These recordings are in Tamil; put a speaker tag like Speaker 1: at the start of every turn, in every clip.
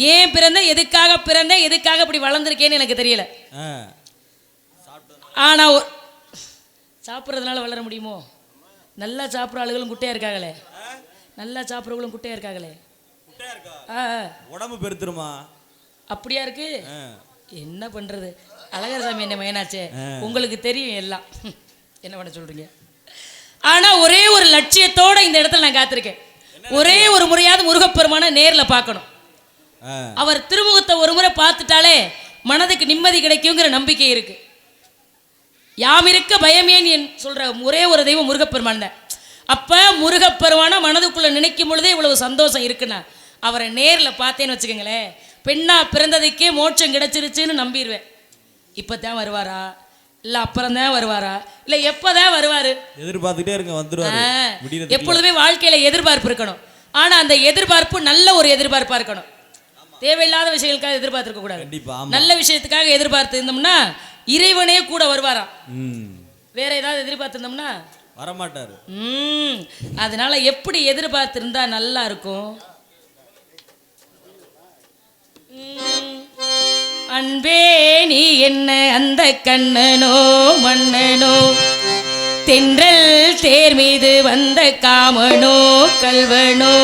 Speaker 1: ஏன் பிறந்த எதுக்காக பிறந்தேன் எதுக்காக இப்படி வளர்ந்துருக்கேன்னு எனக்கு தெரியல.
Speaker 2: ஆ.
Speaker 1: ஆனா ஒ- சாப்பிட்றதுனால வளர முடியுமோ? நல்லா சாப்பிட்ற ஆளுகளும் குட்டையா இருக்காங்களே. நல்லா சாப்பிட்றவங்களும் குட்டையா இருக்காங்களே.
Speaker 2: உடம்பு பெருத்துருமா?
Speaker 1: அப்படியா இருக்கு. என்ன பண்றது? அழகர்சாமி என்ன மயனாச்சே? உங்களுக்கு தெரியும் எல்லாம். என்ன பண்ண சொல்றீங்க? ஆனா ஒரே ஒரு லட்சியத்தோட இந்த இடத்துல நான் காத்திருக்கேன். ஒரே ஒரு முறையாவது முருகப்பெருமான நேர்ல பார்க்கணும். அவர் திருமுகத்தை ஒரு முறை பார்த்துட்டாலே மனதுக்கு நிம்மதி கிடைக்குங்கிற நம்பிக்கை இருக்கு. யாம் இருக்க பயமேன் என் சொல்ற ஒரே ஒரு தெய்வம் முருகப்பெருமான் அப்ப முருகப்பெருமான மனதுக்குள்ள நினைக்கும் பொழுதே இவ்வளவு சந்தோஷம் இருக்குன்னா அவரை நேர்ல பார்த்தேன்னு வச்சுக்கோங்களேன் பெண்ணா பிறந்ததுக்கே மோட்சம் கிடைச்சிருச்சுன்னு நம்பிடுவேன். இப்பதான் வருவாரா? இல்ல அப்புறம் தான் வருவாரா? இல்ல எப்பதான் வருவாரு?
Speaker 2: எதிர்பார்த்துட்டே இருங்க வந்துருவாரு.
Speaker 1: எப்பொழுதுமே வாழ்க்கையில எதிர்பார்ப்பு இருக்கணும். ஆனா அந்த எதிர்பார்ப்பு நல்ல ஒரு எதிர்பார்ப்பா இருக்கணும். தேவையில்லாத விஷயங்களுக்காக எதிர்பார்த்திருக்க கூடாது. நல்ல விஷயத்துக்காக எதிர்பார்த்து இருந்தோம்னா இறைவனே கூட வருவாராம். வேற ஏதாவது எதிர்பார்த்திருந்தோம்னா?
Speaker 2: வரமாட்டாரு.
Speaker 1: ம். அதனால எப்படி எதிர்பார்த்திருந்தா நல்லா இருக்கும்? அன்பே நீ என்ன அந்த கண்ணனோ மன்னனோ? தென்றல் தேர் மீது வந்த காமனோ கல்வனோ?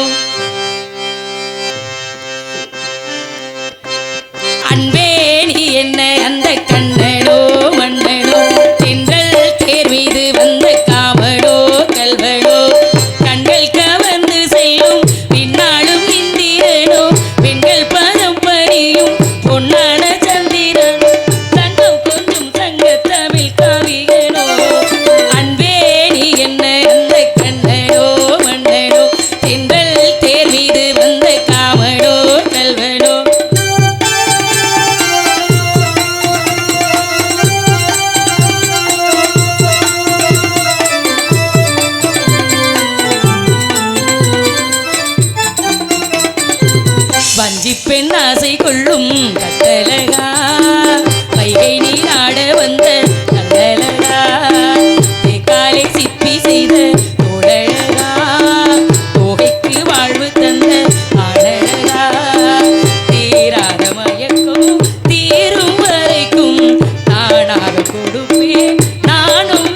Speaker 1: வஞ்சி பெண் ஆசை கொள்ளும் கட்டழகா. வைகை நீராட வந்த நல்லழகா தேக்காலை சிப்பி செய்த தோழழகா தோகைக்கு வாழ்வு தந்த ஆடழகா. தீராத மயக்கும் தீரும் வரைக்கும் நானாக கொடுப்பேன். நானும்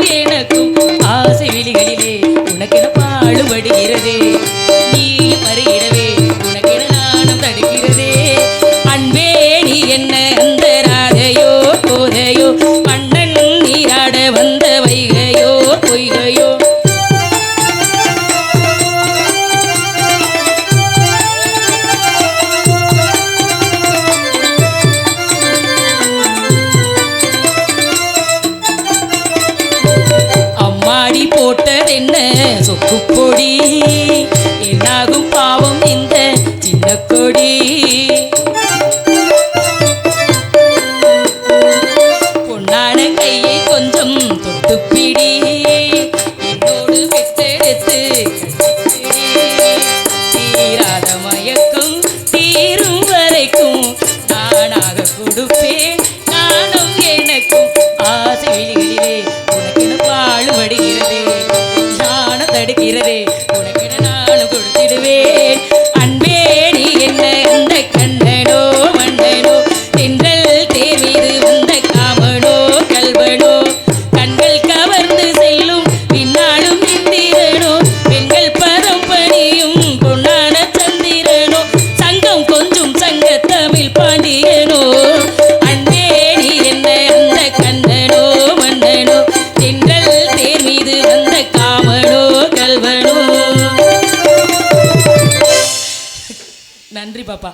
Speaker 1: பாப்பா.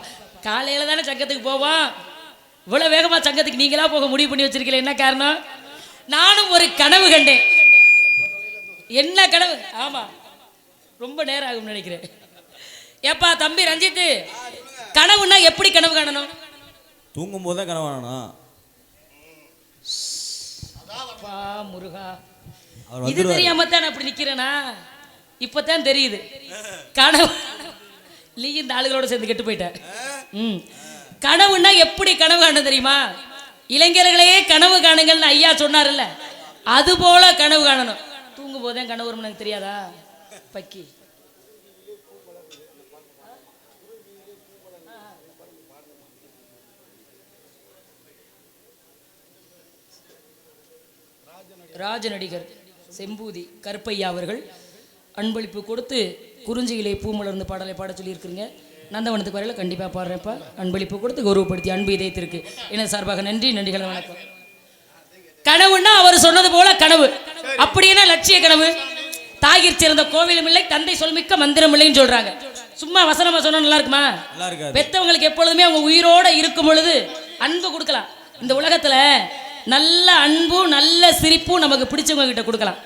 Speaker 1: காலையில தானே சங்கத்துக்கு போவோம். இவ்வளவு வேகமா சங்கத்துக்கு நீங்களா போக முடிவு பண்ணி வச்சிருக்கீங்க என்ன காரணம்? நானும் ஒரு கனவு கண்டேன். என்ன கனவு? ஆமா. ரொம்ப நேரம் ஆகும்னு நினைக்கிறேன். ஏப்பா தம்பி ரஞ்சித்து கனவுன்னா எப்படி கனவு காணணும்?
Speaker 2: தூங்கும் போது தான் கனவானா
Speaker 1: அப்பா முருகா. இது தெரியாம தான் அப்படி நிக்கிறேனா? இப்பதான் தெரியுது. கனவு நீ இந்த ஆளுகளோட சேர்ந்து கெட்டு போயிட்டேன் ம். கனவுன்னா எப்படி கனவு காண தெரியுமா? இளைஞர்களையே கனவு காணுங்கள்னு ஐயா சொன்னார்ல அது போல கனவு காணணும். தூங்கும் போதே கனவு வரும் எனக்கு தெரியாதா? பக்கி. ராஜ நடிகர் செம்பூதி கருப்பையா அவர்கள் அன்பளிப்பு கொடுத்து குறிஞ்சியிலே பூ மலர்ந்து பாடலை பாட சொல்லியிருக்கிறீங்க. நந்தவனத்துக்கு வரையில கண்டிப்பாக பாடுறேன்ப்பா. அன்பளிப்பு கொடுத்து கௌரவப்படுத்தி அன்பு இதயத்திற்கு. என சார்பாக நன்றி நன்றிகள் வணக்கம். கனவுன்னா அவர் சொன்னது போல கனவு. அப்படின்னா லட்சிய கனவு? தாயிற் சிறந்த கோவிலும் இல்லை தந்தை சொல்மிக்க மந்திரம் இல்லைன்னு சொல்றாங்க. சும்மா வசனமா சொன்னா நல்லா இருக்குமா? பெத்தவங்களுக்கு எப்பொழுதுமே அவங்க உயிரோட இருக்கும் பொழுது அன்பு கொடுக்கலாம். இந்த உலகத்துல நல்ல அன்பும் நல்ல சிரிப்பும் நமக்கு பிடிச்சவங்க கிட்ட கொடுக்கலாம்.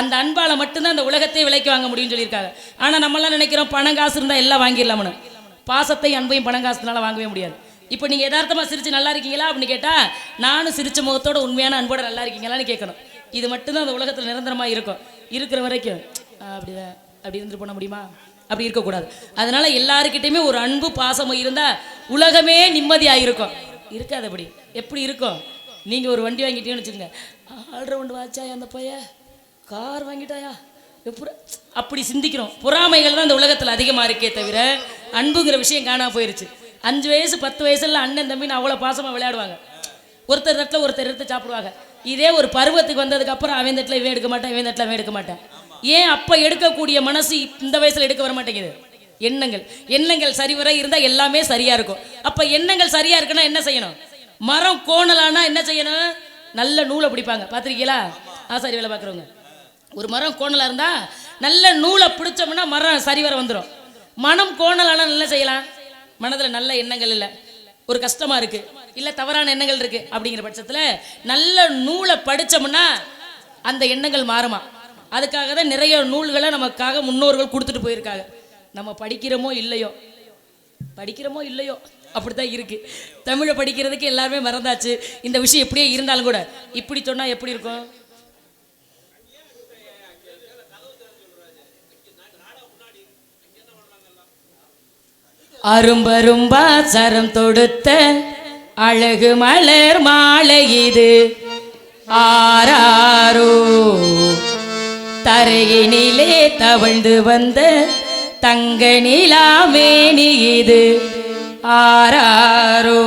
Speaker 1: அந்த அன்பால் மட்டும்தான் அந்த உலகத்தை விலைக்கு வாங்க முடியும்னு சொல்லியிருக்காங்க. ஆனால் நம்மளாம் நினைக்கிறோம் பணம் காசு இருந்தால் எல்லாம் வாங்கிடலாம்னு பாசத்தை அன்பையும் பணம் காசுனால வாங்கவே முடியாது. இப்போ நீங்கள் எதார்த்தமாக சிரித்து நல்லா இருக்கீங்களா அப்படின்னு கேட்டால் நானும் சிரிச்ச முகத்தோட உண்மையான அன்போட நல்லா இருக்கீங்களான்னு கேட்கணும். இது மட்டும்தான் அந்த உலகத்தில் நிரந்தரமாக இருக்கும். இருக்கிற வரைக்கும் அப்படிதான் அப்படி இருந்துட்டு போன முடியுமா? அப்படி இருக்கக்கூடாது. அதனால் எல்லாருக்கிட்டையுமே ஒரு அன்பு பாசமும் இருந்தால் உலகமே நிம்மதியாக இருக்கும். இருக்காது அப்படி எப்படி இருக்கும்? நீங்கள் ஒரு வண்டி வாங்கிட்டீங்கன்னு வச்சுக்கோங்க. ஆல்ரவுண்ட் வாச்சா அந்த பையன் கார் வாங்கிட்டாயா? எப்படி அப்படி சிந்திக்கிறோம். பொறாமைகள் தான் இந்த உலகத்தில் அதிகமாக இருக்கே தவிர அன்புங்கிற விஷயம் காணாம போயிருச்சு. அஞ்சு வயசு பத்து வயசுல அண்ணன் தம்பின்னு அவ்வளோ பாசமாக விளையாடுவாங்க. ஒருத்தர் இடத்துல ஒருத்தர் எடுத்து சாப்பிடுவாங்க. இதே ஒரு பருவத்துக்கு வந்ததுக்கப்புறம் அவன் தட்டில் இவன் எடுக்க மாட்டான் இவன் தட்டில் அவன் எடுக்க மாட்டான். ஏன் அப்போ எடுக்கக்கூடிய மனசு இந்த வயசில் எடுக்க வர மாட்டேங்குது? எண்ணங்கள். எண்ணங்கள் சரிவர இருந்தால் எல்லாமே சரியாக இருக்கும். அப்போ எண்ணங்கள் சரியாக இருக்குன்னா என்ன செய்யணும்? மரம் கோணலானா என்ன செய்யணும்? நல்ல நூலை பிடிப்பாங்க. பார்த்துருக்கீங்களா? ஆசாரி வேலை பார்க்குறவங்க. ஒரு மரம் கோணலாக இருந்தால் நல்ல நூலை பிடிச்சோம்னா மரம் சரிவர வந்துடும் மனம் கோணலானா நல்லா செய்யலாம்? மனதில் நல்ல எண்ணங்கள் இல்லை. ஒரு கஷ்டமாக இருக்குது இல்லை தவறான எண்ணங்கள் இருக்குது அப்படிங்கிற பட்சத்தில் நல்ல நூலை படித்தோம்னா அந்த எண்ணங்கள் மாறுமா. அதுக்காக தான் நிறைய நூல்களை நமக்காக முன்னோர்கள் கொடுத்துட்டு போயிருக்காங்க. நம்ம படிக்கிறோமோ இல்லையோ? படிக்கிறோமோ இல்லையோ? அப்படித்தான் இருக்கு. தமிழை படிக்கிறதுக்கு எல்லாருமே மறந்தாச்சு. இந்த விஷயம் எப்படியே இருந்தாலும் கூட. இப்படி சொன்னா எப்படி இருக்கும்? அரும்பரும்பா சரம் தொடுத்த அழகு மலர் மாலை இது. ஆராரோ தரையினிலே தவழ்ந்து வந்த தங்க நிலாமேனி இது. ஆராரோ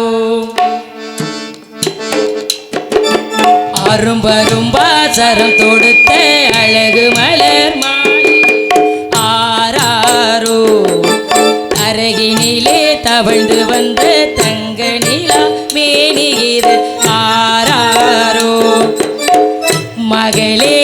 Speaker 1: அரும்பரும்பா சரம் தொடுத்த தவழ்ந்து வந்த தங்க நிலா மேனிகிது ஆராரோ? மகளே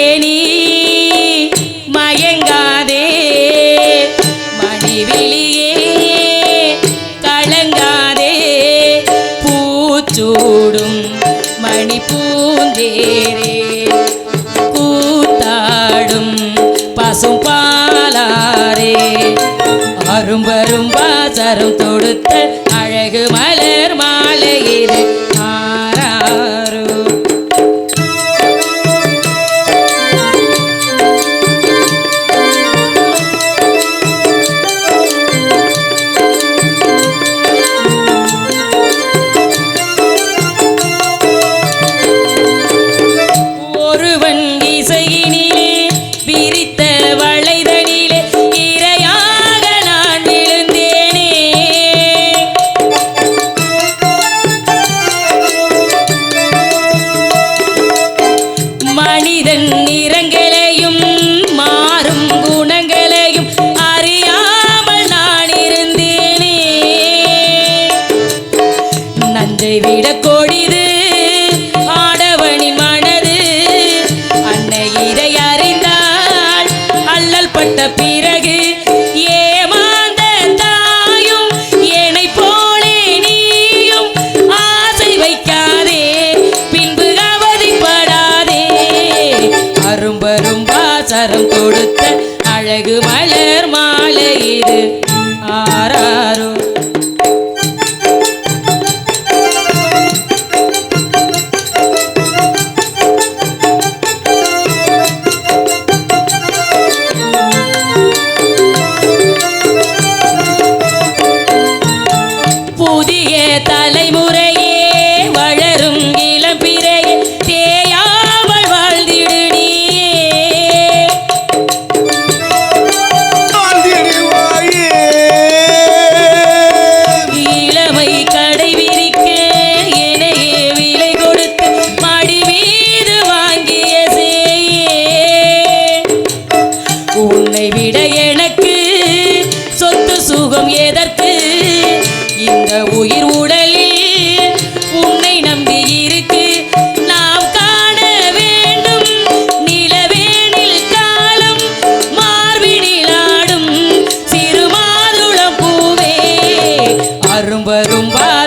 Speaker 1: அரும்பரும் பாசாரம் தொடுத்த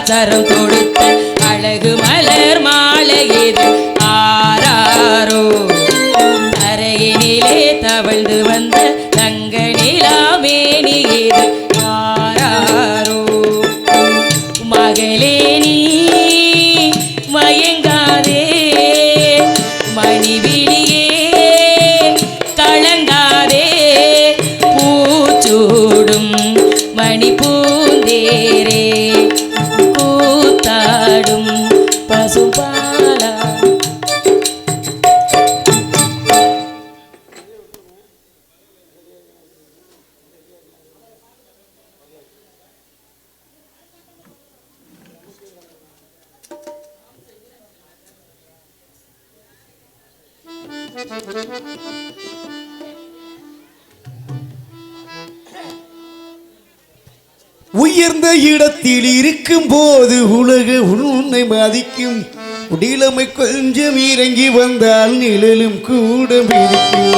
Speaker 1: தரம் கொடு
Speaker 3: உயர்ந்த இடத்தில் இருக்கும் போது உலக உன்னை பாதிக்கும் உடிலமை கொஞ்சம் இறங்கி வந்தால் நிழலும் கூட இருக்கும்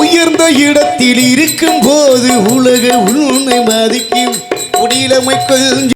Speaker 3: உயர்ந்த இடத்தில் இரு happened.